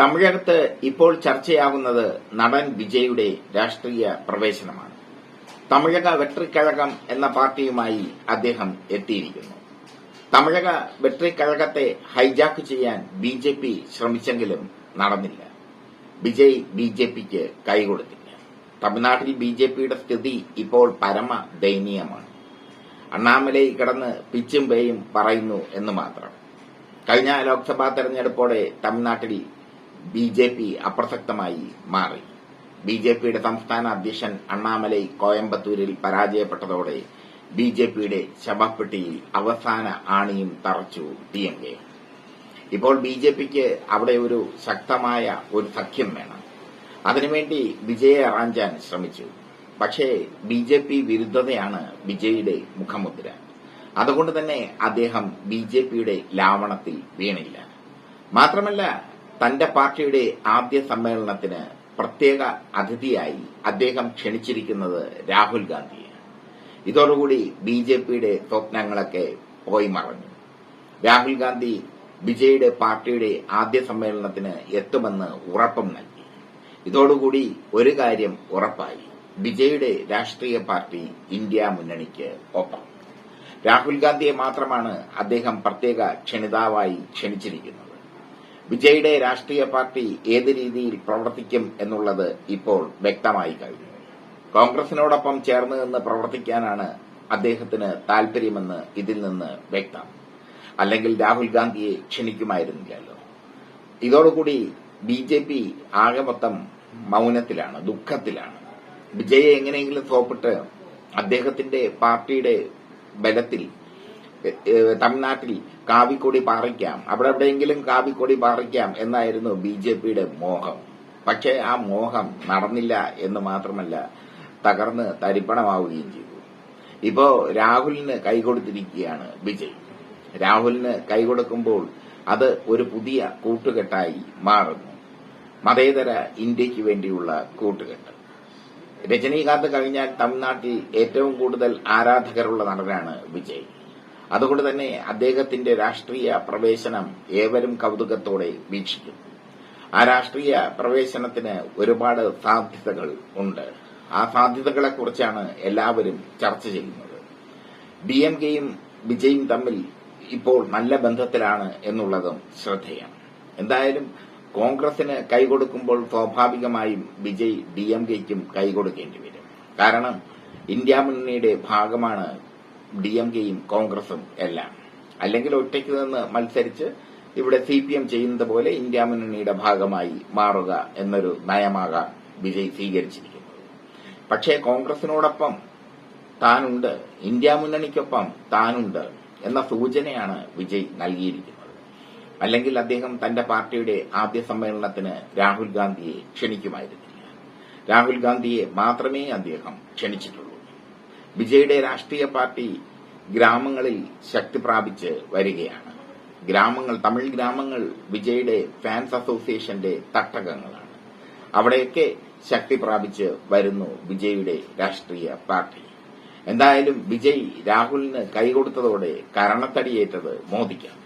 തമിഴകത്ത് ഇപ്പോൾ ചർച്ചയാകുന്നത് നടൻ വിജയുടെ രാഷ്ട്രീയ പ്രവേശനമാണ്. തമിഴക വെട്രിക്കഴകം എന്ന പാർട്ടിയുമായി അദ്ദേഹം എത്തിയിരിക്കുന്നു. തമിഴക വെട്രിക്കഴകത്തെ ഹൈജാക്ക് ചെയ്യാൻ ബി ജെ പി ശ്രമിച്ചെങ്കിലും നടന്നില്ല. വിജയ് ബി ജെ പിക്ക് കൈകൊടുത്തില്ല. തമിഴ്നാട്ടിൽ ബി ജെ പിയുടെ സ്ഥിതി ഇപ്പോൾ പരമ ദയനീയമാണ് അണ്ണാമലൈ കിടന്ന് പിച്ചും പേയും പറയുന്നു എന്ന് മാത്രം. കഴിഞ്ഞ ലോക്സഭാ തെരഞ്ഞെടുപ്പോടെ തമിഴ്നാട്ടിൽ ബി ജെ പി അപ്രസക്തമായി മാറി. ബി ജെ പിയുടെ സംസ്ഥാന അധ്യക്ഷൻ അണ്ണാമലൈ കോയമ്പത്തൂരിൽ പരാജയപ്പെട്ടതോടെ ബി ജെ പിയുടെ ശവപ്പെട്ടിയിൽ അവസാന ആണിയും തറച്ചു ഡി എം കെ. ഇപ്പോൾ ബി ജെ പിക്ക് അവിടെ ഒരു ശക്തമായ ഒരു സഖ്യം വേണം. അതിനുവേണ്ടി വിജയെ അറാഞ്ചാൻ ശ്രമിച്ചു. പക്ഷേ ബി ജെ പി വിരുദ്ധതയാണ് വിജയുടെ മുഖമുദ്ര. അതുകൊണ്ട് തന്നെ അദ്ദേഹം ബി ജെ പിയുടെ ലാവണത്തിൽ വീണില്ല. മാത്രമല്ല തന്റെ പാർട്ടിയുടെ ആദ്യ സമ്മേളനത്തിന് പ്രത്യേക അതിഥിയായി അദ്ദേഹം ക്ഷണിച്ചിരിക്കുന്നത് രാഹുൽ ഗാന്ധിയാണ്. ഇതോടുകൂടി ബി ജെ പിയുടെ സ്വപ്നങ്ങളൊക്കെ പോയി മറഞ്ഞു. രാഹുൽ ഗാന്ധി വിജയുടെ പാർട്ടിയുടെ ആദ്യ സമ്മേളനത്തിന് എത്തുമെന്ന് ഉറപ്പും നൽകി. ഇതോടുകൂടി ഒരു കാര്യം ഉറപ്പായി. വിജയുടെ രാഷ്ട്രീയ പാർട്ടി ഇന്ത്യ മുന്നണിക്ക് ഒപ്പം. രാഹുൽ ഗാന്ധിയെ മാത്രമാണ് അദ്ദേഹം പ്രത്യേക ക്ഷണിതാവായി ക്ഷണിച്ചിരിക്കുന്നത്. വിജയുടെ രാഷ്ട്രീയ പാർട്ടി ഏത് രീതിയിൽ പ്രവർത്തിക്കും എന്നുള്ളത് ഇപ്പോൾ വ്യക്തമായി കഴിഞ്ഞു. കോൺഗ്രസിനോടൊപ്പം ചേർന്ന് നിന്ന് പ്രവർത്തിക്കാനാണ് അദ്ദേഹത്തിന് താൽപര്യമെന്ന് ഇതിൽ നിന്ന് വ്യക്തം. അല്ലെങ്കിൽ രാഹുൽ ഗാന്ധിയെ ക്ഷണിക്കുമായിരുന്നില്ലല്ലോ. ഇതോടുകൂടി ബി ജെ പി ആകെ മൊത്തം മൌനത്തിലാണ് ദുഃഖത്തിലാണ്. വിജയെ എങ്ങനെയെങ്കിലും തോപ്പിട്ട് അദ്ദേഹത്തിന്റെ പാർട്ടിയുടെ ബലത്തിൽ തമിഴ്നാട്ടിൽ കാവിക്കൊടി പാറിക്കാം. അവിടെ എവിടെയെങ്കിലും കാവിക്കൊടി പാറിക്കാം എന്നായിരുന്നു ബി ജെ പിയുടെ മോഹം. പക്ഷേ ആ മോഹം നടന്നില്ല എന്ന് മാത്രമല്ല തകർന്ന് തരിപ്പണമാവുകയും ചെയ്തു. ഇപ്പോ രാഹുലിന് കൈകൊടുത്തിരിക്കുകയാണ് വിജയ്. രാഹുലിന് കൈകൊടുക്കുമ്പോൾ അത് ഒരു പുതിയ കൂട്ടുകെട്ടായി മാറുന്നു. മതേതര ഇന്ത്യയ്ക്ക് വേണ്ടിയുള്ള കൂട്ടുകെട്ട്. രജനീകാന്ത് കഴിഞ്ഞാൽ തമിഴ്നാട്ടിൽ ഏറ്റവും കൂടുതൽ ആരാധകരുള്ള നടനാണ് വിജയ്. അതുകൊണ്ട് തന്നെ അദ്ദേഹത്തിന്റെ രാഷ്ട്രീയ പ്രവേശനം ഏവരും കൗതുകത്തോടെ വീക്ഷിക്കും. ആ രാഷ്ട്രീയ പ്രവേശനത്തിന് ഒരുപാട് സാധ്യതകൾ ഉണ്ട്. ആ സാധ്യതകളെക്കുറിച്ചാണ് എല്ലാവരും ചർച്ച ചെയ്യുന്നത്. ഡി എം കെയും വിജയും തമ്മിൽ ഇപ്പോൾ നല്ല ബന്ധത്തിലാണ് എന്നുള്ളതും ശ്രദ്ധേയം. എന്തായാലും കോൺഗ്രസിന് കൈകൊടുക്കുമ്പോൾ സ്വാഭാവികമായും വിജയ് ഡി എം കെയ്ക്കും കൈകൊടുക്കേണ്ടി വരും. കാരണം ഇന്ത്യ മുന്നണിയുടെ ഭാഗമാണ് ഡി എം കെയും കോൺഗ്രസും എല്ലാം. അല്ലെങ്കിൽ ഒറ്റയ്ക്ക് നിന്ന് മത്സരിച്ച് ഇവിടെ സി പി എം ചെയ്യുന്നത് പോലെ ഇന്ത്യ മുന്നണിയുടെ ഭാഗമായി മാറുക എന്നൊരു നയമാകാം വിജയ് സ്വീകരിച്ചിരിക്കുന്നത് പക്ഷേ കോൺഗ്രസിനോടൊപ്പം താനുണ്ട് ഇന്ത്യ മുന്നണിക്കൊപ്പം താനുണ്ട് എന്ന സൂചനയാണ് വിജയ് നൽകിയിരിക്കുന്നത്. അല്ലെങ്കിൽ അദ്ദേഹം തന്റെ പാർട്ടിയുടെ ആദ്യ സമ്മേളനത്തിന് രാഹുൽ ഗാന്ധിയെ ക്ഷണിക്കുമായിരുന്നില്ല. രാഹുൽ ഗാന്ധിയെ മാത്രമേ അദ്ദേഹം ക്ഷണിച്ചിട്ടുള്ളൂ. വിജയുടെ രാഷ്ട്രീയ പാർട്ടി ഗ്രാമങ്ങളിൽ ശക്തി പ്രാപിച്ച് വരികയാണ്. ഗ്രാമങ്ങൾ തമിഴ് ഗ്രാമങ്ങൾ വിജയുടെ ഫാൻസ് അസോസിയേഷന്റെ തട്ടകങ്ങളാണ്. അവിടെയൊക്കെ ശക്തി പ്രാപിച്ച് വരുന്നു വിജയുടെ രാഷ്ട്രീയ പാർട്ടി. എന്തായാലും വിജയ് രാഹുലിന് കൈകൊടുത്തതോടെ കരണത്തടിയേറ്റത് മോദിക്കാണ്.